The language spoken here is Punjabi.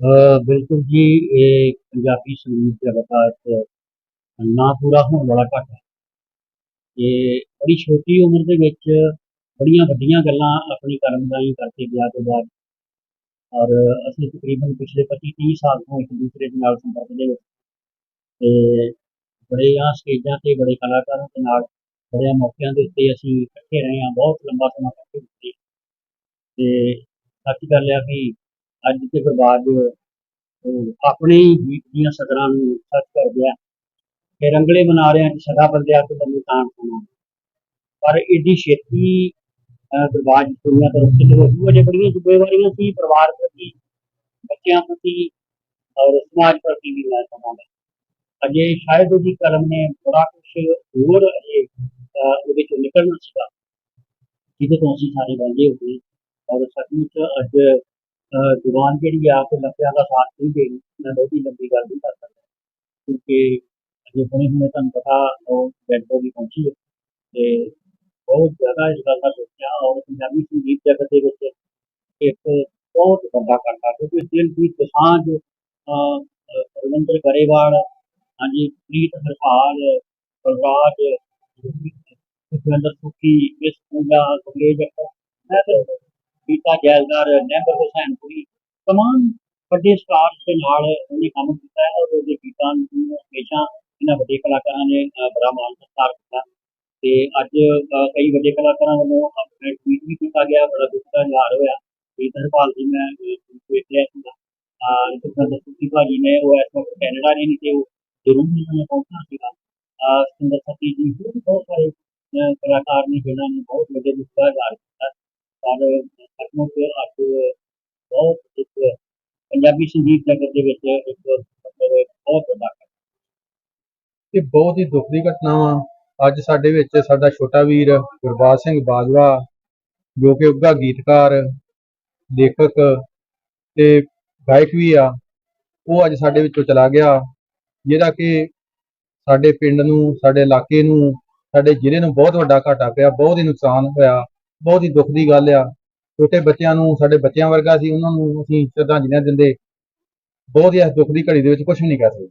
ਬਿਲਕੁਲ ਜੀ, ਇਹ ਪੰਜਾਬੀ ਸੰਗੀਤ ਜਗਤ ਇੱਕ ਨਾ ਪੂਰਾ ਹੋਣ ਵਾਲਾ ਘਾਟਾ ਹੈ। ਇਹ ਬੜੀ ਛੋਟੀ ਉਮਰ ਦੇ ਵਿੱਚ ਬੜੀਆਂ ਵੱਡੀਆਂ ਗੱਲਾਂ ਆਪਣੀ ਕਰਮਦਾਈ ਕਰਕੇ ਗਿਆ ਤੋਂ ਬਾਅਦ। ਔਰ ਅਸੀਂ ਤਕਰੀਬਨ ਪਿਛਲੇ 25 30 ਸਾਲ ਤੋਂ ਇੱਕ ਦੂਸਰੇ ਦੇ ਨਾਲ ਸੰਪਰਕ ਦੇ ਵਿੱਚ ਤੇ ਬੜੀਆਂ ਸਟੇਜਾਂ ਤੇ ਬੜੇ ਕਲਾਕਾਰਾਂ ਦੇ ਨਾਲ ਬੜਿਆਂ ਮੌਕਿਆਂ ਦੇ ਉੱਤੇ ਅਸੀਂ ਇਕੱਠੇ ਰਹੇ ਹਾਂ, ਬਹੁਤ ਲੰਬਾ ਸਮਾਂ ਇਕੱਠੇ ਰਹੇ ਤੇ ਸੱਚ ਗੱਲ ਆ ਕਿ ਅੱਜ ਤੇ ਬਰਬਾਦ ਆਪਣੇ ਹੀ ਗੀਤ ਦੀਆਂ ਸਦਰਾਂ ਨੂੰ ਸੱਚ ਕਰ ਗਿਆ ਕਿ ਰੰਗਲੇ ਮਨਾ ਰਿਹਾ ਸਦਾ ਬੰਦਿਆ ਤੇ ਬੰਦੇ ਤਾਂ ਸੁਣਾ ਪਰ ਏਡੀ ਛੇਤੀ ਬਰਬਾਦ ਦੁਨੀਆ ਤੋਂ ਰੁੱਖ ਗਈ ਅਜੇ ਬੜੀਆਂ ਜ਼ਿੰਮੇਵਾਰੀਆਂ ਸੀ, ਪਰਿਵਾਰ ਪ੍ਰਤੀ, ਬੱਚਿਆਂ ਪ੍ਰਤੀ ਔਰ ਸਮਾਜ ਪ੍ਰਤੀ ਵੀ ਮੈਂ ਸਮਝਦਾ ਅਜੇ ਸ਼ਾਇਦ ਉਹਦੀ ਕਲਮ ਨੇ ਬੜਾ ਕੁਝ ਹੋਰ ਅਜੇ ਉਹਦੇ ਚੋਂ ਨਿਕਲਣਾ ਸੀਗਾ। ਜਿਹਦੇ ਤੋਂ ਅਸੀਂ ਸਾਰੇ ਵਾਂਝੇ ਹੋ ਗਏ। ਔਰ ਸੱਚਮੁੱਚ ਅੱਜ ਜ਼ੁਬਾਨ ਜਿਹੜੀ ਆ ਤੇ ਲਫ਼ਜ਼ਾਂ ਦਾ ਸਾਥ ਨਹੀਂ ਦੇ ਰਹੀ। ਮੈਂ ਬਹੁਤੀ ਲੰਬੀ ਗੱਲ ਨਹੀਂ ਕਰ ਸਕਦਾ। ਕਿਉਂਕਿ ਅਜੇ ਹੁਣੇ ਹੁਣੇ ਤੁਹਾਨੂੰ ਪਤਾ ਉਹ ਡੈਡ ਬੋਡੀ ਪਹੁੰਚੀ ਹੈ। ਤੇ ਬਹੁਤ ਜ਼ਿਆਦਾ ਇਸ ਗੱਲ ਦਾ ਸੋਚਿਆ ਔਰ ਪੰਜਾਬੀ ਸੰਗੀਤ ਜਗਤ ਦੇ ਵਿੱਚ ਇੱਕ ਬਹੁਤ ਵੱਡਾ ਘਾਟਾ ਕਿਉਂਕਿ ਦਿਲਜੀਤ ਦੋਸਾਂਝ ਅਹ, ਅਹ, ਰਵਿੰਦਰ ਗਰੇਵਾਲ ਹਾਂਜੀ ਪ੍ਰੀਤ ਹਰਪਾਲ ਬਲਰਾਜ ਸੁਖਵਿੰਦਰ ਸੁਖੀ ਇਸ ਪੂਜਾ ਸੁਖੇਜ ਮੈਂ ਤੇ ਗੀਤਾ ਜੈਲਦਾਰ ਨਹਿਬਰ ਹੁਸੈਨ ਪੁਰੀ ਵੱਡੇ ਸਟਾਰਸ ਦੇ ਨਾਲ ਉਹਨੇ ਕੰਮ ਕੀਤਾ ਹੈ ਔਰ ਉਹਦੇ ਗੀਤਾਂ ਨੂੰ ਹਮੇਸ਼ਾ ਇਹਨਾਂ ਵੱਡੇ ਕਲਾਕਾਰਾਂ ਨੇ ਬੜਾ ਮਾਣ ਸਤਿਕਾਰ ਕੀਤਾ। ਤੇ ਅੱਜ ਕਈ ਵੱਡੇ ਕਲਾਕਾਰਾਂ ਵੱਲੋਂ ਆਪਣੇ ਟਵੀਟ ਵੀ ਕੀਤਾ ਗਿਆ ਬੜਾ ਦੁੱਖ ਦਾ ਇਜ਼ਹਾਰ ਹੋਇਆ। ਪ੍ਰੀਤ ਹਰਪਾਲ ਜੀ ਮੈਂ ਵੇਖਿਆ ਸੀਗਾ। ਅਹ, ਸੁਖਵਿੰਦਰ ਸੁਖੀ ਭਾਜੀ ਨੇ ਉਹ ਇਸ ਵਕਤ ਕੈਨੇਡਾ ਨੇ ਨਹੀਂ ਤੇ ਉਹ ਜ਼ਰੂਰ ਉਹਨਾਂ ਪਹੁੰਚਣਾ ਸੀਗਾ। ਅਹ, ਸਤਿੰਦਰ ਸਤੀ ਜੀ ਹੋਰ ਵੀ ਬਹੁਤ ਸਾਰੇ ਕਲਾਕਾਰ ਨੇ ਜਿਨ੍ਹਾਂ ਨੇ ਬਹੁਤ ਵੱਡੇ ਦੁੱਖ ਦਾ ਇਜ਼ਹਾਰ ਕੀਤਾ ਪਰ ਸੱਚਮੁੱਚ ਅੱਜ ਬਹੁਤ ਇੱਕ ਪੰਜਾਬੀ ਸੰਗੀਤ ਜਗਤ ਦੇ ਵਿੱਚ ਇੱਕ ਮਤਲਬ ਬਹੁਤ ਵੱਡਾ ਇਹ ਬਹੁਤ ਹੀ ਦੁੱਖ ਦੀ ਘਟਨਾ ਵਾ। ਅੱਜ ਸਾਡੇ ਵਿੱਚ ਸਾਡਾ ਛੋਟਾ ਵੀਰ ਗੁਰਬਾਜ ਸਿੰਘ ਬਾਜਵਾ, ਜੋ ਕਿ ਉੱਘਾ ਗੀਤਕਾਰ, ਲੇਖਕ ਤੇ ਗਾਇਕ ਵੀ ਆ, ਉਹ ਅੱਜ ਸਾਡੇ ਵਿੱਚੋਂ ਚਲਾ ਗਿਆ। ਜਿਹੜਾ ਕਿ ਸਾਡੇ ਪਿੰਡ ਨੂੰ, ਸਾਡੇ ਇਲਾਕੇ ਨੂੰ, ਸਾਡੇ ਜ਼ਿਲ੍ਹੇ ਨੂੰ ਬਹੁਤ ਵੱਡਾ ਘਾਟਾ ਪਿਆ, ਬਹੁਤ ਹੀ ਨੁਕਸਾਨ ਹੋਇਆ, ਬਹੁਤ ਹੀ ਦੁੱਖ ਦੀ ਗੱਲ ਆ। ਛੋਟੇ ਬੱਚਿਆਂ ਨੂੰ, ਸਾਡੇ ਬੱਚਿਆਂ ਵਰਗਾ ਸੀ, ਉਹਨਾਂ ਨੂੰ ਅਸੀਂ ਸ਼ਰਧਾਂਜਲੀਆਂ ਦਿੰਦੇ। ਬਹੁਤ ਹੀ ਇਸ ਦੁੱਖ ਦੀ ਘੜੀ ਦੇ ਵਿੱਚ ਕੁਝ ਵੀ ਨਹੀਂ ਕਰ ਸਕਦੇ।